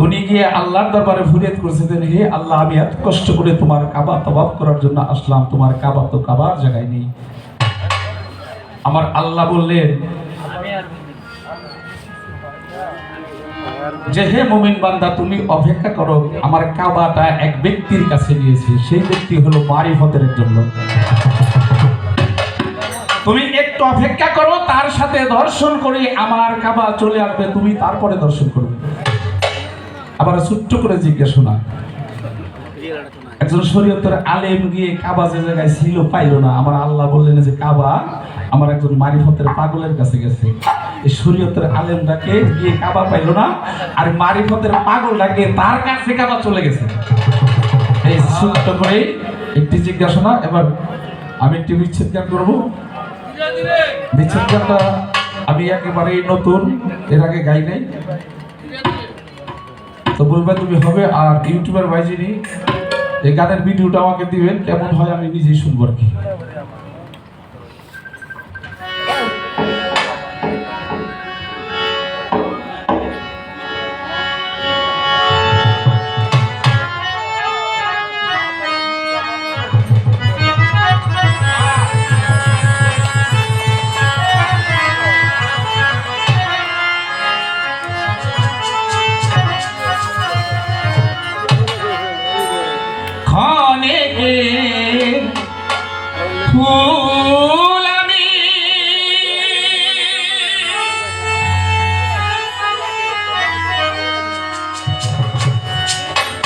তুমি গিয়ে আল্লাহর দরবারে ফরিয়াদ করেছিলেন হে আল্লাহ, আমি এত কষ্ট করে তোমার কাবা তবাব করার জন্য আসলাম, তোমার কাবা তো কাবার জায়গায় নেই। আমার আল্লাহ বললেন, যে হে মুমিন বান্দা, তুমি অপেক্ষা করো, আমার কাবাটা এক ব্যক্তির কাছে নিয়েছি, সেই ব্যক্তি হলো মারিফতের জন্য তুমি একটু অপেক্ষা করো, তার সাথে দর্শন করে আমার কাবা চলে আসবে, তুমি তারপরে দর্শন করবে। আবার ছোট্ট করে জিজ্ঞেস শোনা। একজন শরীয়তের আলেম গিয়ে কাবা যে জায়গায় ছিল, পাইলো না। আমার আল্লাহ বললেন যে, কাবা, আমার একজন মারিফতের পাগলের কাছে গেছে। এই শরীয়তের আলেমটাকে গিয়ে কাবা পাইলো না, আর মারিফতের পাগলটাকে তার কাছে কাবা চলে গেছে। এই ছোট্ট করে একটি জিজ্ঞাসা এবার আমি একটি বিচ্ছেদ জ্ঞান করব। বিচ্ছেদ জ্ঞানটা আমি একেবারে নতুন, এর আগে গাই নাই। তো বলবে তুমি হবে, আর ইউটিউবার ভাইজিনি এই গানের ভিডিওটা আমাকে দিবেন, কেমন হয় আমি নিজেই শুনব আর কি।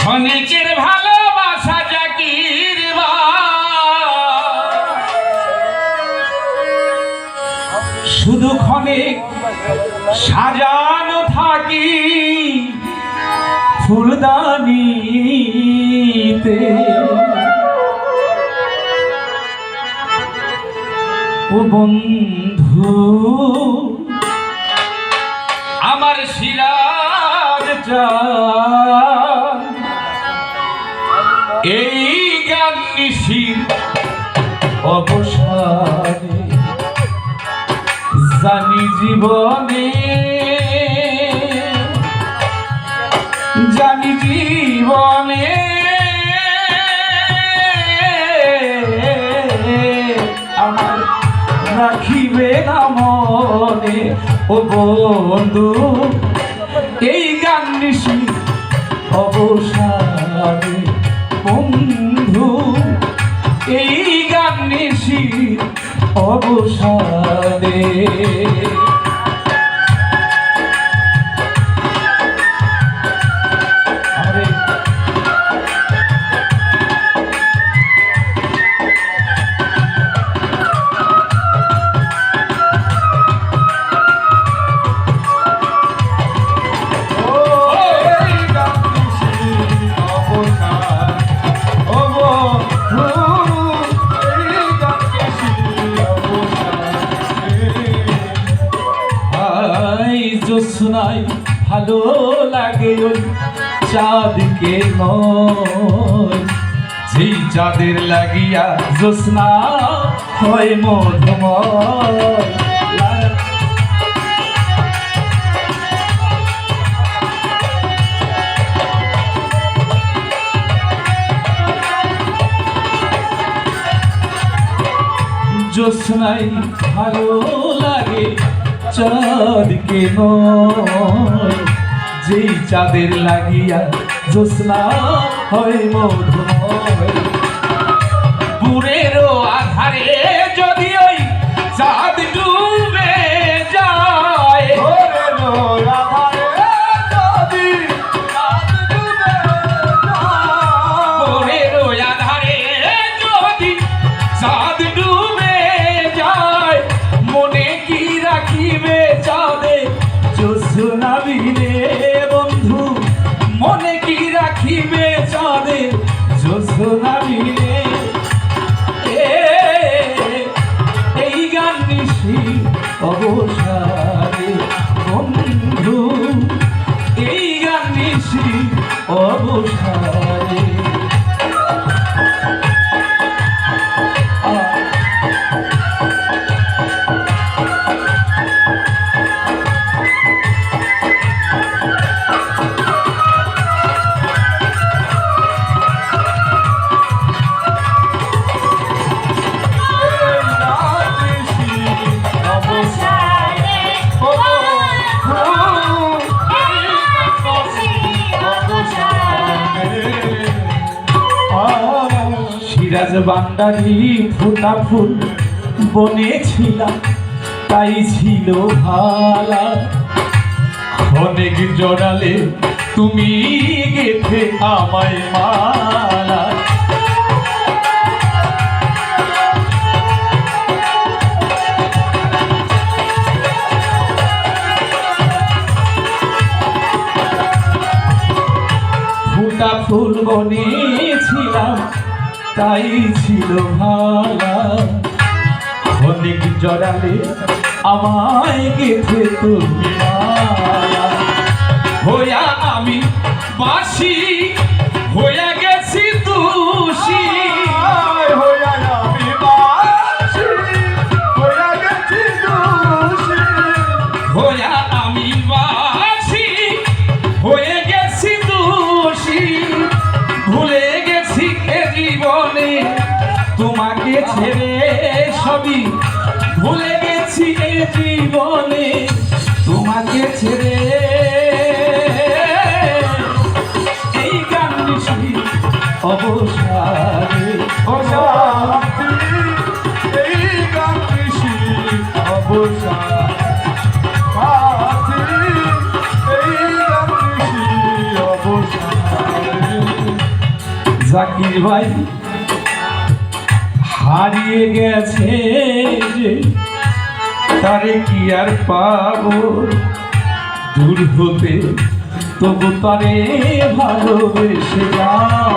ক্ষণেকের ভালোবাসা জাকির বা। শুধু ক্ষণিক সাজানো থাকি ফুলদানিতে। ও বন্ধু আমার সিরাজ অবসানে জানি জীবনে জানি জীবনে, আমার রাখিবে না মনে। ও বন্ধু, এই গান নিশি অবসানে ওই চাঁদকে নয়। যেই চাঁদের লাগিয়া জোসনা হয় মধুময়। জোসনাই ভালো লাগে চাঁদকে নয়। যেই চাঁদের লাগিয়া জোসনা হয় মধুময়। পুরেরও আধারে put my বান্দারি ফুটা ফুল বনেছিলাম তাই ছিল ভালা। অনেক জড়ালে তুমি গেথে আমায় মালা। ফুটা ফুল বনেছিলাম তাই ছিল ভালা অনেক জড়ালে আমায় গেছে তুমি হইয়া আমি বাসি হইয়া তোমাকে ছেড়ে সবই। ভুলে গেছি এ জীবনে। তোমাকে ছেড়ে এই গান নিশি সাথী, এই গান এই হারিয়ে গেছে তারে কি আর পাবো? দূর হতে তবু তারে ভালোবেসে যাব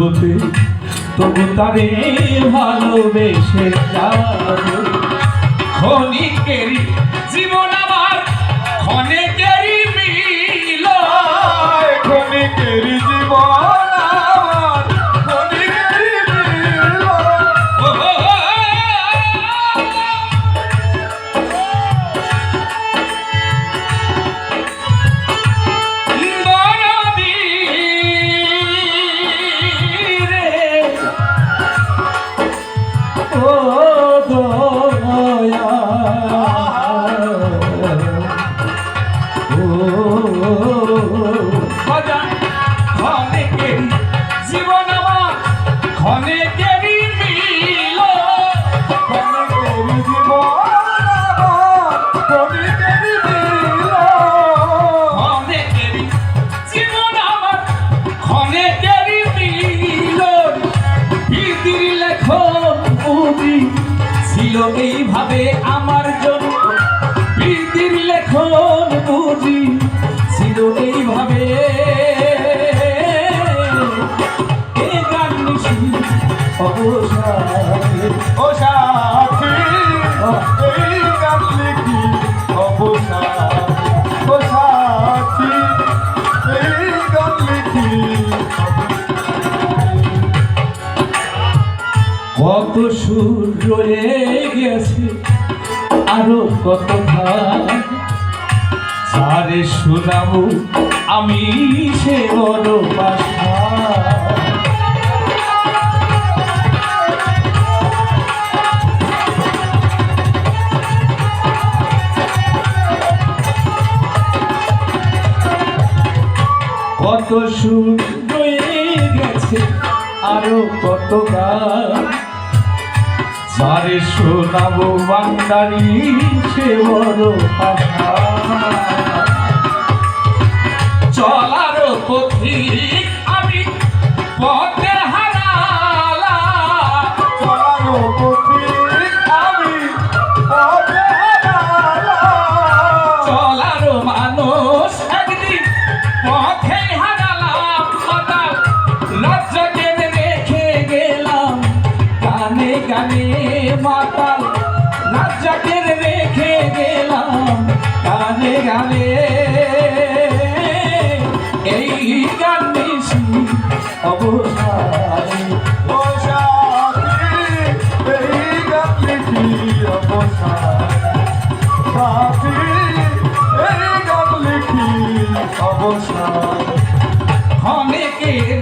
হতে তবু তারে ভালোবেসে যাব ক্ষণিকেরই জীবন আমার ক্ষণিকেরই মিল আয় জীবন। এইভাবে আমার জন্য প্রীতির লেখন বুঝি ছিল এইভাবে। এ গান কত সুর রয়ে গেছে আরও কত সারে শোনাবো আমি সে বড় কত সুর রয়ে গেছে, আরও কত গান। সারে শোনাবো বান্দারি সে বড় চলার পথিক আমি পথে হারালা। চলার মানুষ একদিন পথে হারালাম মাতাল রাজ্যকে রেখে গেলাম, গানে গানে অবসান। অনেকের